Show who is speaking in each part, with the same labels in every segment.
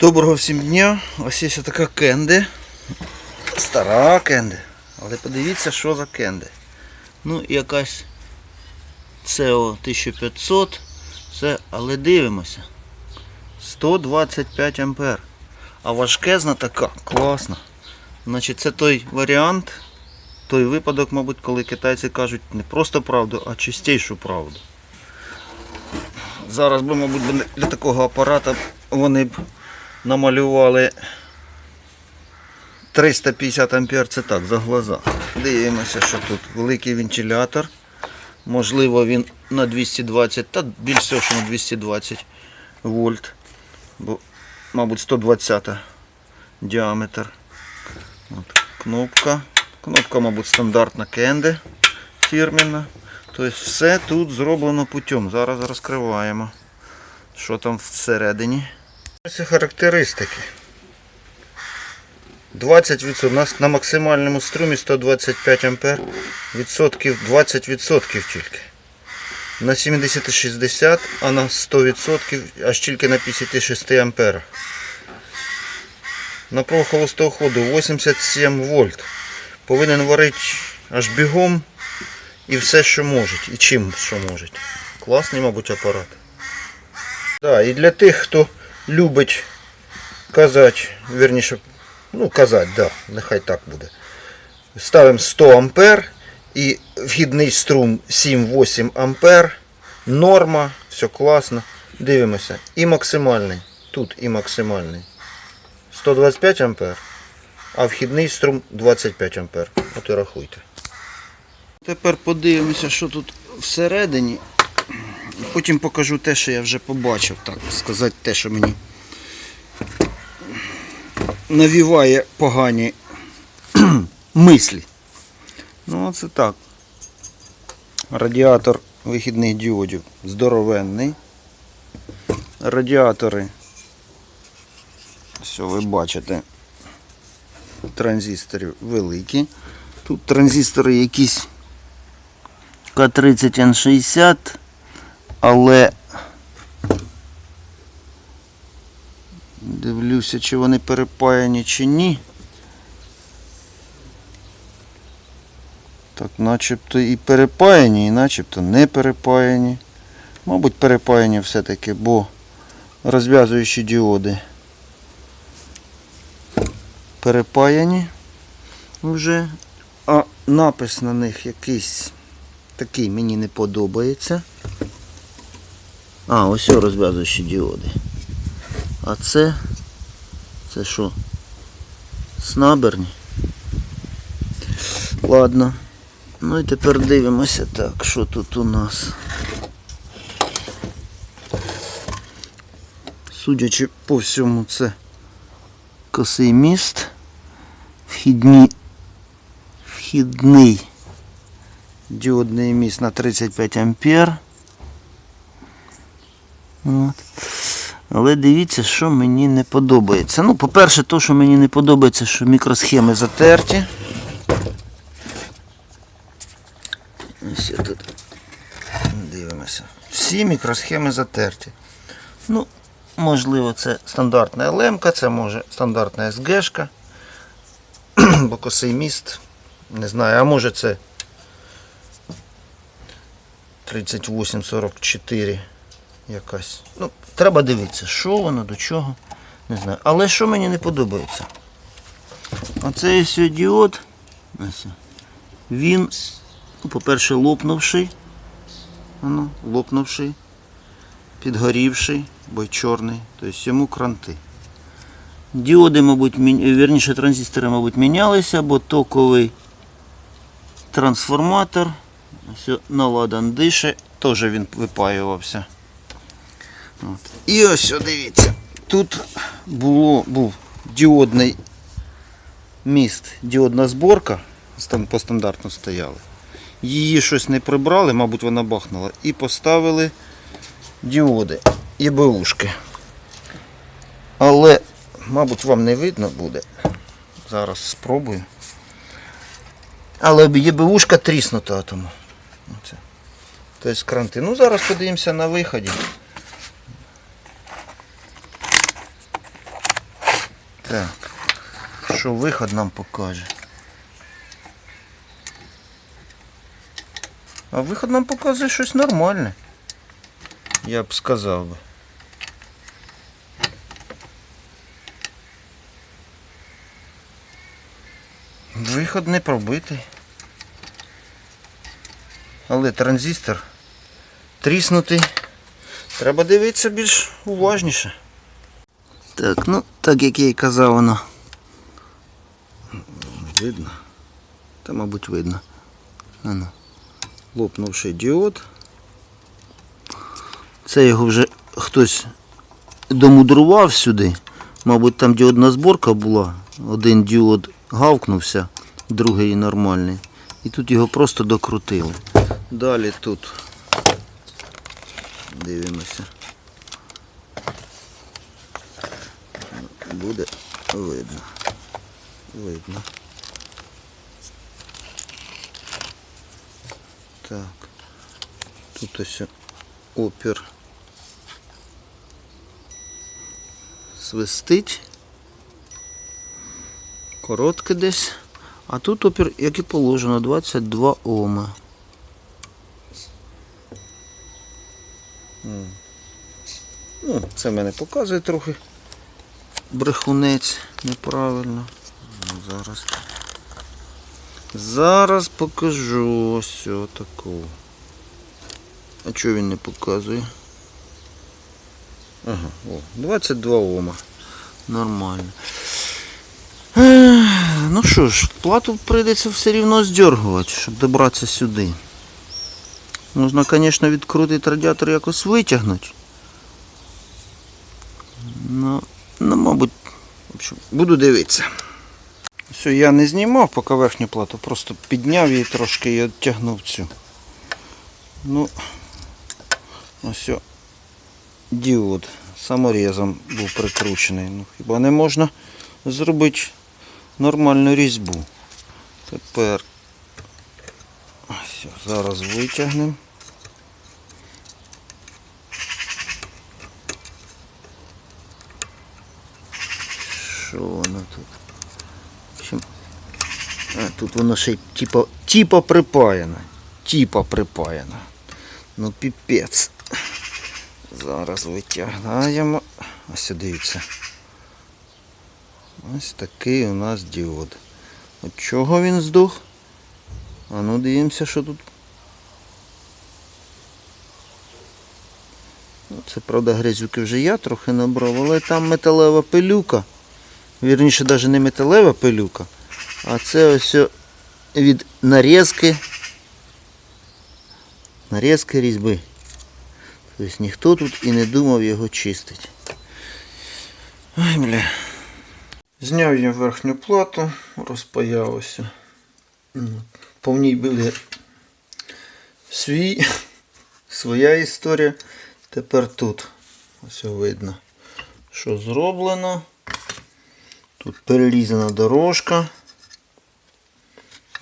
Speaker 1: Доброго всім дня. Ось є така кенди. Стара кенди. Але подивіться, що за кенди. Ну, якась CO 1500. Це, але дивимося. 125 ампер. А важкезна така, класна. Значить, це той варіант, той випадок, мабуть, коли китайці кажуть не просто правду, а чистішу правду. Зараз би, мабуть, для такого апарата вони б намалювали 350 ампер, це так, за глаза. Дивимося, що тут великий вентилятор. Можливо, він на 220, та більш всього, що на 220 вольт. Бо, мабуть, 120 діаметр. От, кнопка. Кнопка, мабуть, стандартна кенде фірменна. Тобто все тут зроблено путем. Зараз розкриваємо, що там всередині. Ось характеристики. 20%. У нас на максимальному струмі 125 ампер. Відсотків 20% тільки. На 70-60, а на 100% аж тільки на 56 амперах. Напруга холостого ходу 87 вольт. Повинен варити аж бігом і все, що може. І чим що може. Класний, мабуть, апарат. Да, і для тих, хто любить казати, вірніше, ну казати, да, нехай так буде. Ставимо 100 ампер і вхідний струм 7-8 ампер. Норма, все класно. Дивимося. І максимальний. Тут і максимальний. 125 ампер, а вхідний струм 25 ампер. От і рахуйте. Тепер подивимося, що тут всередині. Потім покажу те, що я вже побачив, так сказати, те, що мені навіває погані мислі. Ну, оце так. Радіатор вихідних діодів здоровенний. Радіатори, все, ви бачите, транзисторів великі. Тут транзистори якісь К30Н60, але дивлюся, чи вони перепаяні чи ні. Так, начебто і перепаяні, і начебто не перепаяні. Мабуть, перепаяні все-таки, бо розв'язуючі діоди перепаяні вже, а напис на них якийсь такий мені не подобається. А, ось розв'язуючі діоди. А це, це що? Снаберні. Ладно. Ну і тепер дивимося так, що тут у нас. Судячи по всьому, це косий міст. Вхідні, вхідний діодний міст на 35 ампер. От. Але дивіться, що мені не подобається. Ну, по-перше, то, що мені не подобається, що мікросхеми затерті. Ось я тут дивимося. Всі мікросхеми затерті. Ну, можливо, це стандартна ЛМ, це може стандартна СГшка. Бо косий міст. Не знаю, а може це 3844 якась. Ну, треба дивитися, що воно, до чого. Не знаю. Але що мені не подобається? Оцей ось діод. Він, ну, по-перше, лопнувший. Воно, лопнувший, підгорівший, бо чорний. Тобто йому кранти. Діоди, мабуть, вірніше транзистори, мабуть, мінялися, бо токовий трансформатор. Наладан дише, теж він випаювався. От. І ось дивіться. Тут було, був діодний міст, діодна зборка, там по стандартно стояли. Її щось не прибрали, мабуть, вона бахнула, і поставили діоди і БУшки. Але, мабуть, вам не видно буде. Зараз спробую. Але ЄБУшка тріснута тому. Тобто кранти. Ну зараз подивимося на виході. Так. Що виход нам покаже? А виход нам показує щось нормальне. Я б сказав би. Виход не пробитий. Але транзистор тріснутий. Треба дивитися більш уважніше. Так, ну, так як я і казав, воно. Видно? Та, мабуть, видно. Ано. Лопнувший діод. Це його вже хтось домудрував сюди. Мабуть, там діодна зборка була. Один діод гавкнувся, другий нормальний. І тут його просто докрутили. Далі тут. Дивимося. Буде видно. Видно. Так. Тут ось опір. Свистить. Коротке десь. А тут опір, як і положено, 22 Ома. Ну, це мене показує трохи. Брехунець неправильно. Ну, Зараз. Зараз покажу ось отаку. А чого він не показує? Ага, о, 22 Ома. Нормально. Ну що ж, плату прийдеться все рівно здергувати, щоб добратися сюди. Можна, звісно, відкрутити радіатор якось витягнути. Ну, ну, мабуть, в общем, буду дивитися. Все, я не знімав поки верхню плату, просто підняв її трошки і відтягнув цю. Ну, ось о, діод саморізом був прикручений. Ну, хіба не можна зробити нормальну різьбу. Тепер ось, зараз витягнемо. Що воно тут? Общем, а, тут воно ще типа, типа припаяно. Типа припаяно. Ну піпець. Зараз витягаємо. Ось дивіться. Ось такий у нас діод. От чого він здух? А ну дивимося, що тут. Ну, Це правда грязюки вже я трохи набрав, але там металева пилюка. Вірніше навіть не металева пилюка, а це ось від нарізки. Нарізки різьби. Тобто ніхто тут і не думав його чистити. Ой, бля. Зняв я верхню плату, розпаялося. Ну, По ній були свій, своя історія. Тепер тут ось видно, що зроблено. Тут перерізана дорожка.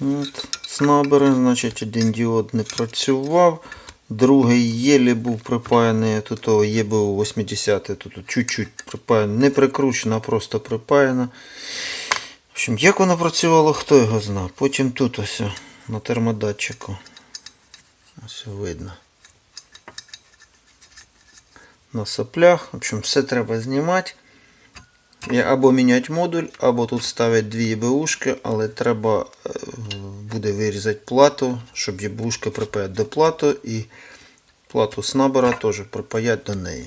Speaker 1: От, снабери, значить, один діод не працював. Другий єлі був припаяний, тут ЄБУ 80 тут чуть-чуть припаяно, не прикручено, а просто припаяно. В общем, як воно працювало, хто його знав. Потім тут ось на термодатчику. Ось видно. На соплях. В общем, все треба знімати. І або міняти модуль, або тут ставити дві ЄБУшки, але треба е, буде вирізати плату, щоб ЄБУшки припаяти до плату і плату снабера теж припаяти до неї.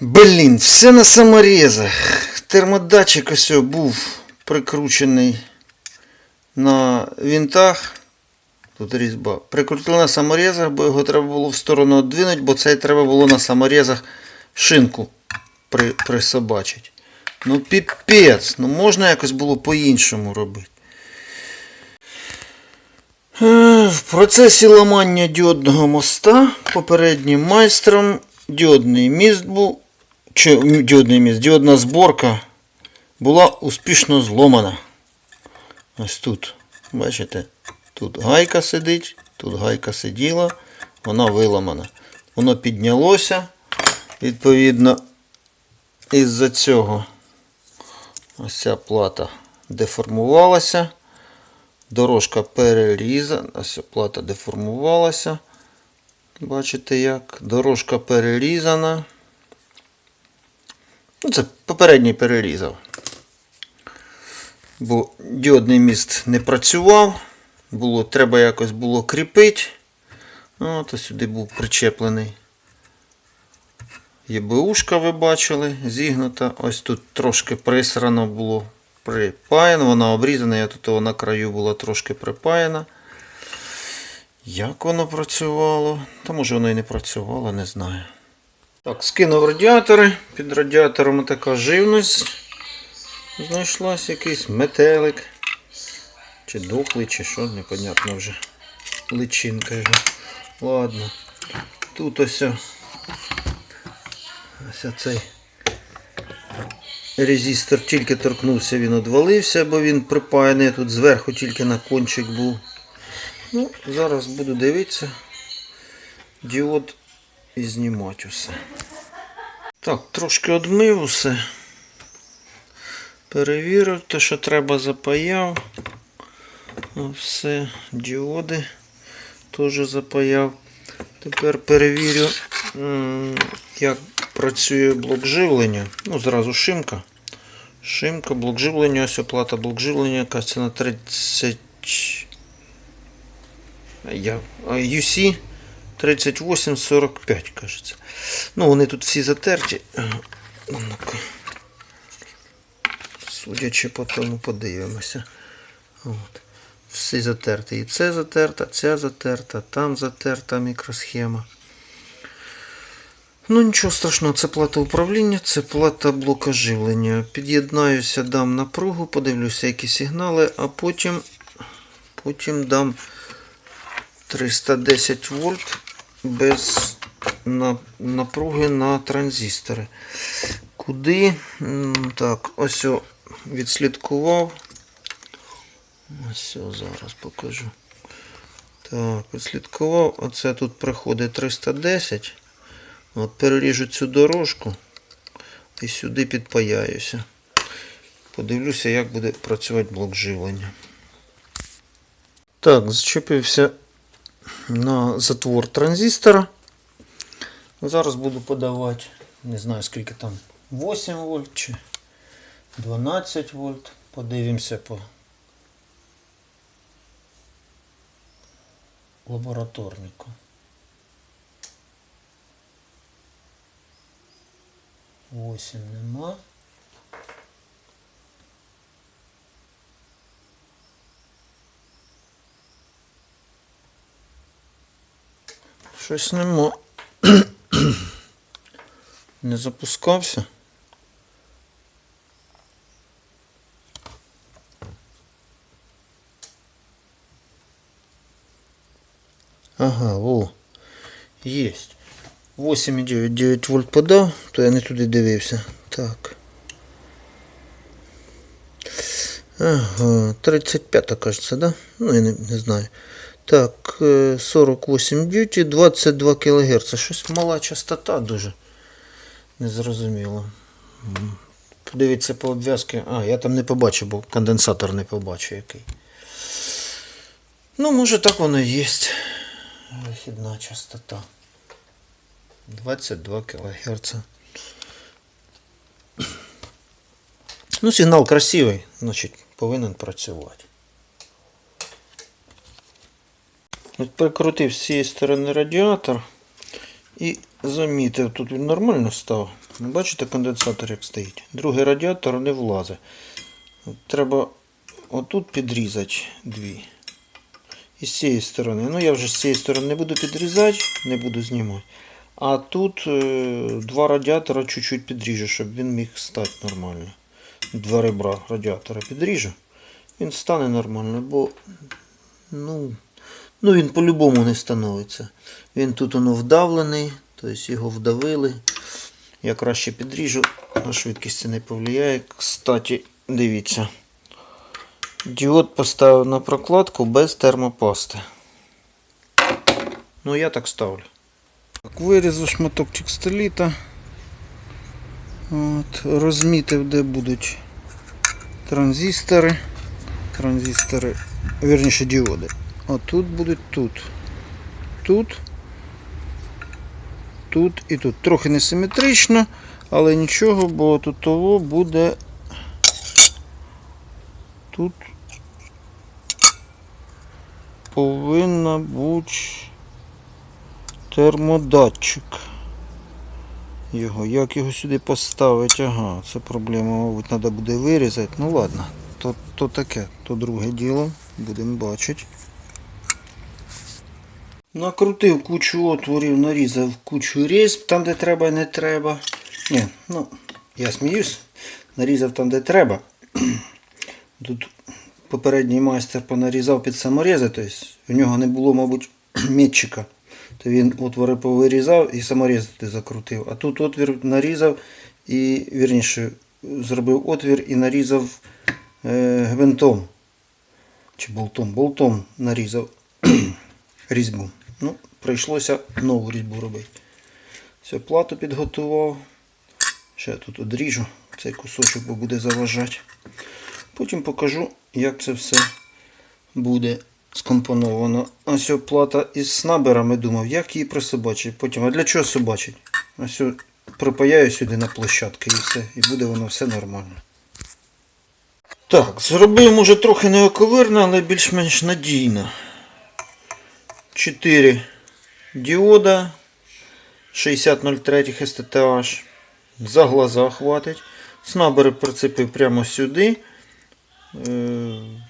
Speaker 1: Блін, все на саморізах. Термодатчик ось був прикручений на винтах. Тут різьба. Прикрутили на саморізах, бо його треба було в сторону віддвинути, бо цей треба було на саморізах шинку при, присобачить. Ну піпець, ну можна якось було по-іншому робити. Е, В процесі ламання діодного моста попереднім майстром діодний міст був, чи діодний міст, діодна зборка була успішно зломана. Ось тут, бачите, тут гайка сидить, тут гайка сиділа, вона виламана. Воно піднялося, відповідно, із-за цього ось ця плата деформувалася. Дорожка перерізана. Ось плата деформувалася. Бачите як? Дорожка перерізана. Ну, це попередній перерізав. Бо діодний міст не працював. Було, треба якось було кріпити. От ось сюди був причеплений. ЄБУшка ви бачили, зігнута. Ось тут трошки присрано було припаяно. Вона обрізана, я тут на краю була трошки припаяна. Як воно працювало? Та може воно і не працювало, не знаю. Так, скинув радіатори. Під радіатором така живність. Знайшлась якийсь метелик. Чи дохлий, чи що, непонятно вже. Личинка його. Ладно. Тут ось. Ось цей резистор тільки торкнувся, він одвалився, бо він припаяний тут зверху тільки на кончик був. Ну, зараз буду дивитися. Діод і знімати усе. Так, трошки одмив усе. Перевірив те, що треба, запаяв. Ну, Все, діоди теж запаяв. Тепер перевірю, як працює блок живлення. Ну, зразу шимка. Шимка, блок живлення, ось оплата блок живлення, якась на 30. Я, UC 3845, кажеться. Ну, вони тут всі затерті. Судячи по тому, подивимося. От. Всі затерті. І це затерта, ця затерта, там затерта мікросхема. Ну нічого страшного, це плата управління, це плата блока живлення. Під'єднаюся, дам напругу, подивлюся, які сигнали, а потім, потім дам 310 вольт без напруги на транзистори. Куди? Так, ось відслідкував. Ось зараз покажу. Так, відслідкував. Оце тут приходить 310. От переріжу цю дорожку і сюди підпаяюся. Подивлюся, як буде працювати блок живлення. Так, зчепився на затвор транзистора. Зараз буду подавати, не знаю скільки там, 8 вольт чи 12 вольт. Подивимося по лабораторнику. Восемь нема. Щось нема. Не запускався. Ага, во. Есть. 8,9 9 вольт подав, то я не туди дивився. Так. Ага, 35 кажется, да? Ну, я не, не знаю. Так, е, 48 дюті, 22 кГц. Щось мала частота дуже. Незрозуміло. Подивіться по обв'язки. А, я там не побачив, бо конденсатор не побачив який. Ну, може так воно і є. Вихідна частота. 22 кГц. Ну, сигнал красивий, значить повинен працювати. От прикрутив з цієї сторони радіатор і замітив, тут він нормально став. Ну, Бачите, конденсатор як стоїть. Другий радіатор не влазить. Треба отут підрізати дві. І з цієї сторони. Ну я вже з цієї сторони не буду підрізати, не буду знімати. А тут е, два радіатора чуть-чуть підріжу, щоб він міг стати нормально. Два ребра радіатора підріжу. Він стане нормально, бо ну, ну він по-любому не становиться. Він тут воно вдавлений, тобто його вдавили. Я краще підріжу, на швидкість це не повлияє. Кстати, дивіться. Діод поставив на прокладку без термопасти. Ну я так ставлю. Вирізав шматок текстиліта. От, розмітив, де будуть транзистори. Транзистори, вірніше діоди. А тут будуть тут. Тут. Тут і тут. Трохи несиметрично, але нічого, бо тут того буде. Тут повинна бути термодатчик. Його. Як його сюди поставити? Ага, це проблема, мабуть, треба буде вирізати. Ну ладно, то, то таке, то друге діло. Будемо бачити. Накрутив кучу отворів, нарізав кучу різьб, там де треба і не треба. Ні, ну, я сміюсь, нарізав там, де треба. Тут попередній майстер понарізав під саморізи, тобто в нього не було, мабуть, метчика. То він отвори повирізав і саморіз туди закрутив. А тут отвір нарізав і, вірніше, зробив отвір і нарізав е, гвинтом. Чи болтом. Болтом нарізав різьбу. Ну, прийшлося нову різьбу робити. Все, плату підготував. Ще тут одріжу цей кусочок, бо буде заважати. Потім покажу, як це все буде скомпоновано. Ось плата із снаберами думав, як її присобачити. Потім, а для чого собачить? Ось припаяю сюди на площадки і все, і буде воно все нормально. Так, зробив може трохи неоковирно, але більш-менш надійно. 4 діода 6003 STTH. За глаза хватить. Снабери прицепив прямо сюди. Е,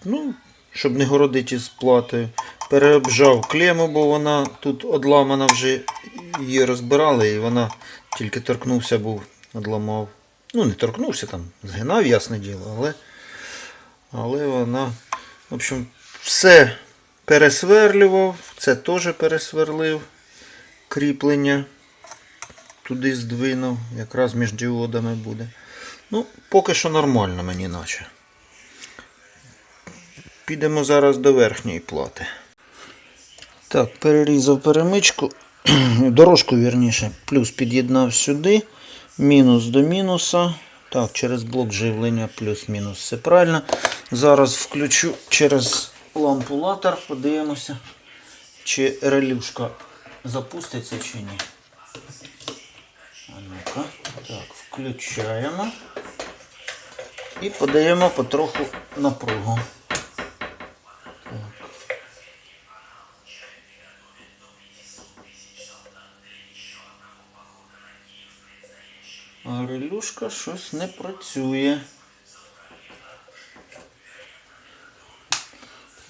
Speaker 1: ну, щоб не городити з платою. Переобжав клему, бо вона тут одламана вже її розбирали, і вона тільки торкнувся, був одламав. Ну, не торкнувся там, згинав, ясне діло, але, але вона, в общем, все пересверлював, це теж пересверлив кріплення. Туди здвинув, якраз між діодами буде. Ну, поки що нормально мені наче. Підемо зараз до верхньої плати. Так, перерізав перемичку, дорожку вірніше, плюс під'єднав сюди, мінус до мінуса. Так, через блок живлення плюс-мінус. Все правильно. Зараз включу через лампу латер, подивимося, чи релюшка запуститься чи ні. Ну-ка. Так, включаємо і подаємо потроху напругу. А щось не працює.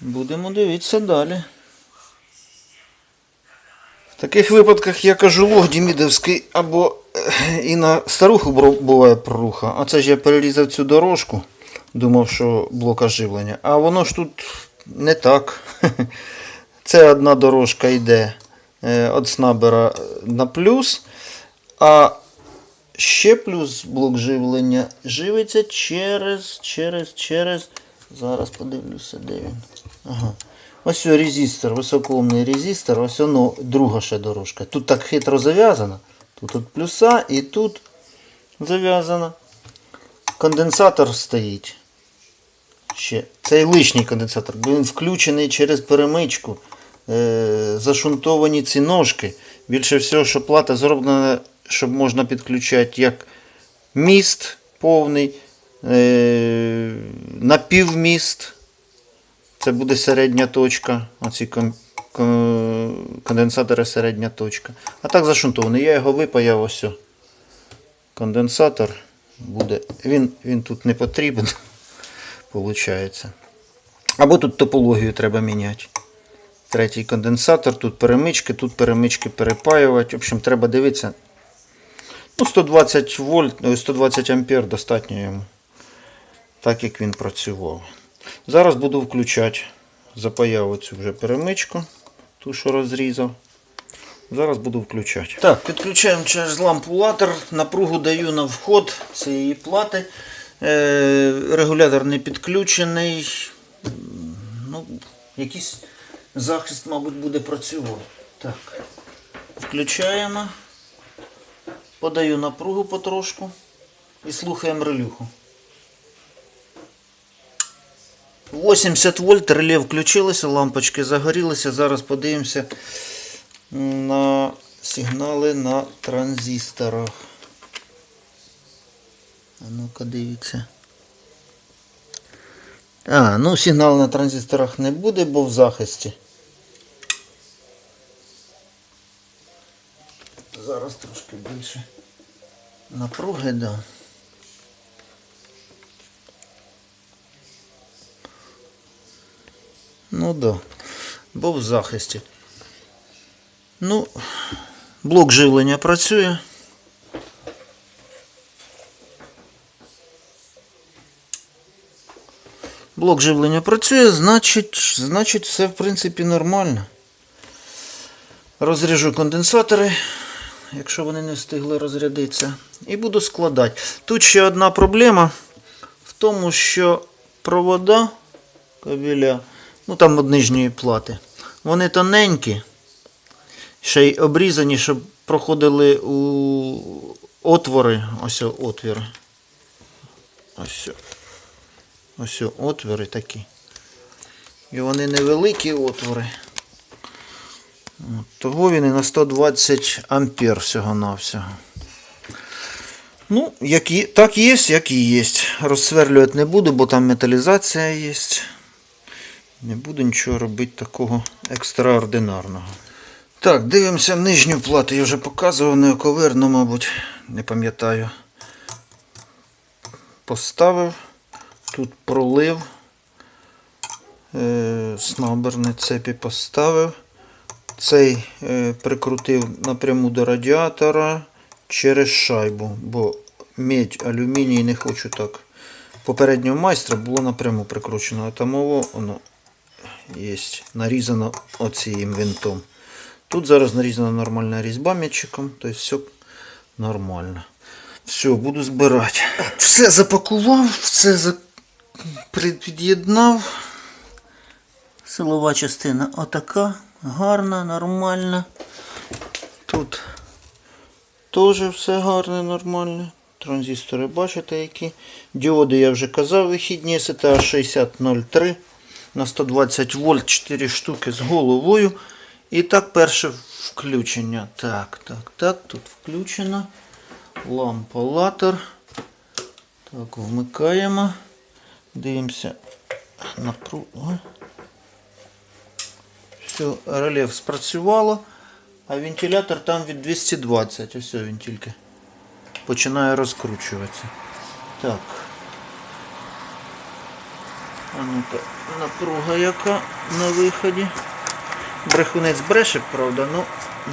Speaker 1: Будемо дивитися далі. В таких випадках я кажу лог Дімідовський або е, і на старуху буває проруха. А це ж я перерізав цю дорожку. Думав, що блок оживлення. А воно ж тут не так. Це одна дорожка йде е, від снабера на плюс. А ще плюс блок живлення живиться через, через, через. Зараз подивлюся, де він. Ага. Ось резистор, високоумний резистор, ось воно друга ще дорожка. Тут так хитро зав'язано. Тут от плюса і тут зав'язано. Конденсатор стоїть. Ще. Цей лишній конденсатор, він включений через перемичку. Е, зашунтовані ці ножки. Більше всього, що плата зроблена, щоб можна підключати як міст повний, е, напівміст. Це буде середня точка. Оці кон- кон- конденсатори середня точка. А так зашунтований. Я його випаяв ось. Конденсатор буде. Він, він тут не потрібен. Получається. Або тут топологію треба міняти. Третій конденсатор, тут перемички, тут перемички перепаювати. В общем, треба дивитися. Ну, 120 вольт, 120 ампер достатньо йому. Так як він працював. Зараз буду включати. Запаяв оцю вже перемичку, ту, що розрізав. Зараз буду включати. Так, підключаємо через лампу латер. Напругу даю на вход цієї плати. Е, регулятор не підключений. Ну, якийсь захист, мабуть, буде працювати. Так. Включаємо. Подаю напругу потрошку. і слухаємо релюху. 80 вольт, реле включилося, лампочки загорілися. Зараз подивимося на сигнали на транзисторах. А ну-ка дивіться. А, ну сигнал на транзисторах не буде, бо в захисті. Зараз трошки більше напруги, да. Ну да. Бо в захисті. Ну, блок живлення працює. Блок живлення працює, значить, значить все в принципі нормально. Розріжу конденсатори, якщо вони не встигли розрядитися. І буду складати. Тут ще одна проблема в тому, що провода кабеля, ну там від нижньої плати, вони тоненькі, ще й обрізані, щоб проходили у отвори. Ось о, отвір. Ось. Ось отвори такі. І вони невеликі отвори. Того він і на 120 ампер всього-навсього. Ну, як є, так є, як і є. Розсверлювати не буду, бо там металізація є. Не буду нічого робити такого екстраординарного. Так, дивимося нижню плату. Я вже показував неоковирну, мабуть, не пам'ятаю. Поставив. Тут пролив. Е, снаберні цепі поставив. Цей е, прикрутив напряму до радіатора через шайбу, бо медь, алюміній не хочу так. Попереднього майстра було напряму прикручено, а тамово воно є нарізано оцім винтом. Тут зараз нарізана нормальна різьба м'ячиком, тобто все нормально. Все, буду збирати. Все запакував, все за... під'єднав. Силова частина отака, гарна, нормальна. Тут теж все гарне, нормальне. Транзистори бачите які. Діоди я вже казав, вихідні STA 6003 на 120 вольт 4 штуки з головою. І так, перше включення. Так, так, так, тут включено. Лампа латер. Так, вмикаємо. Дивимося напругу. Все, реле спрацювало, а вентилятор там від 220. Ось він тільки починає розкручуватися. Так. А ну-ка, напруга яка на виході. Брехунець бреше, правда, ну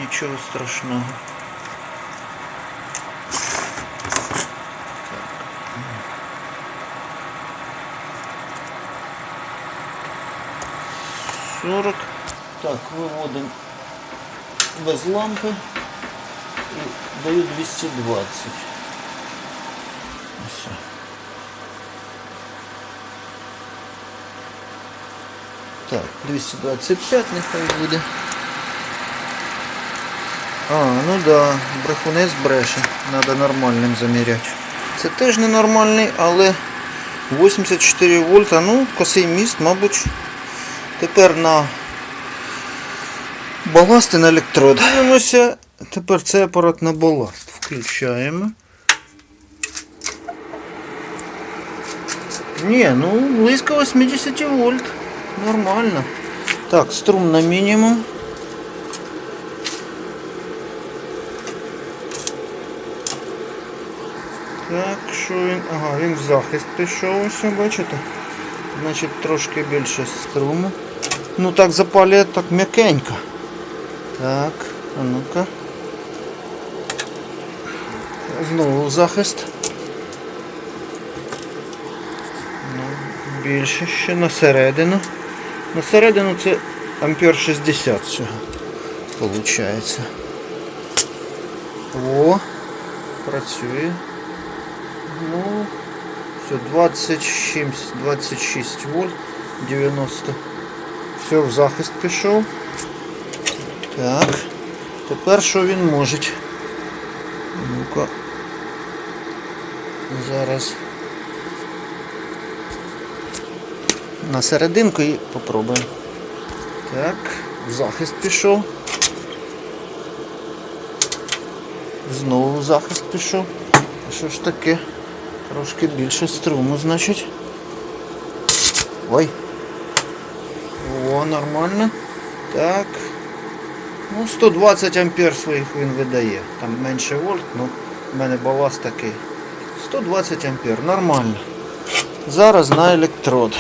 Speaker 1: нічого страшного. Сорок. Так, виводимо без лампи і даю 220. Ось. Так, 225 нехай буде. А, ну да, брехунець бреше. Надо нормальним заміряти. Це теж ненормальний, але 84 вольта, ну, косий міст, мабуть. Тепер на баласт на електрод. Дивимося. Тепер цей апарат на баласт. Включаємо. Ні, ну близько 80 вольт. Нормально. Так, струм на мінімум. Так, що він? Ага, він в захист пішов, ось, бачите? Значить трошки більше струму. Ну так запалює так м'якенько. Так, а ну-ка. Знову захист. Ну, більше ще на середину. На середину це ампер 60 всього. Получається. О, працює. Ну, все, 26, 26 вольт, 90. Все, в захист пішов. Так. Тепер що він може? Ну-ка. Зараз на серединку і попробуємо. Так, захист пішов. Знову захист пішов. А що ж таке? Трошки більше струму, значить. Ой. О, нормально. Так. Ну, 120 ампер своїх він видає. Там менше вольт, ну в мене баласт такий. 120 ампер, нормально. Зараз на електрод.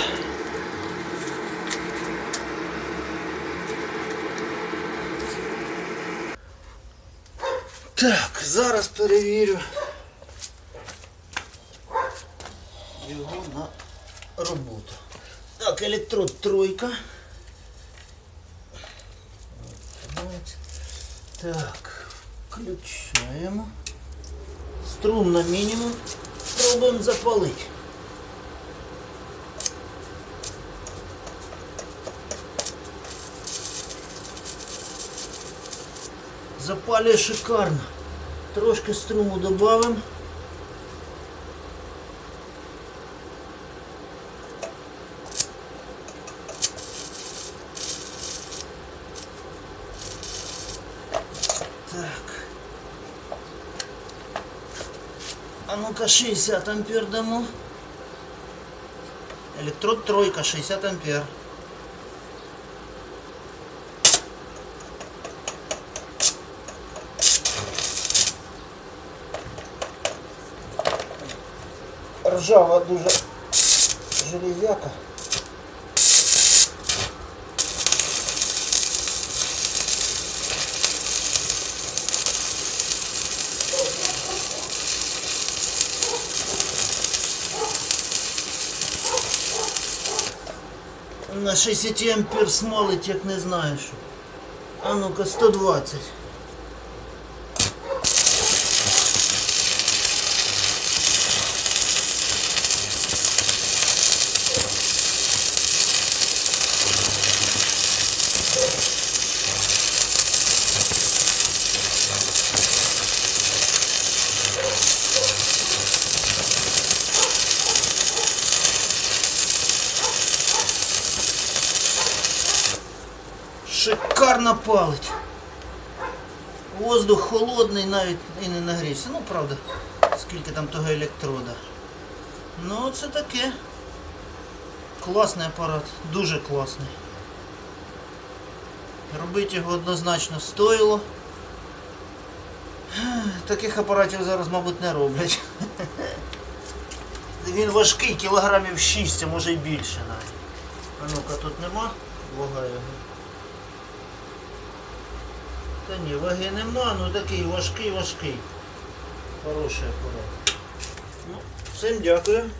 Speaker 1: Так, зараз перевірю його на роботу. Так, електрод тройка. Так, включаємо. Струм на мінімум. Пробуємо запалити. Запалює шикарно. Трошки струму додамо. А ну-ка 60 ампер дамо. Электрод тройка, 60 ампер. Ржава дуже железяка. На 60 ампер смолить, як не знаєш. А ну-ка 120. Шикарно палить. Воздух холодний, навіть і не нагрівся. Ну, правда, скільки там того електрода. Ну, це таке. Класний апарат, дуже класний. Робити його однозначно стоїло. Таких апаратів зараз, мабуть, не роблять. Він важкий, кілограмів 6, а може й більше навіть. А ну-ка тут нема вага його. Та ні, ваги нема, ну такий важкий, важкий. Хороший апарат. Ну, всім дякую.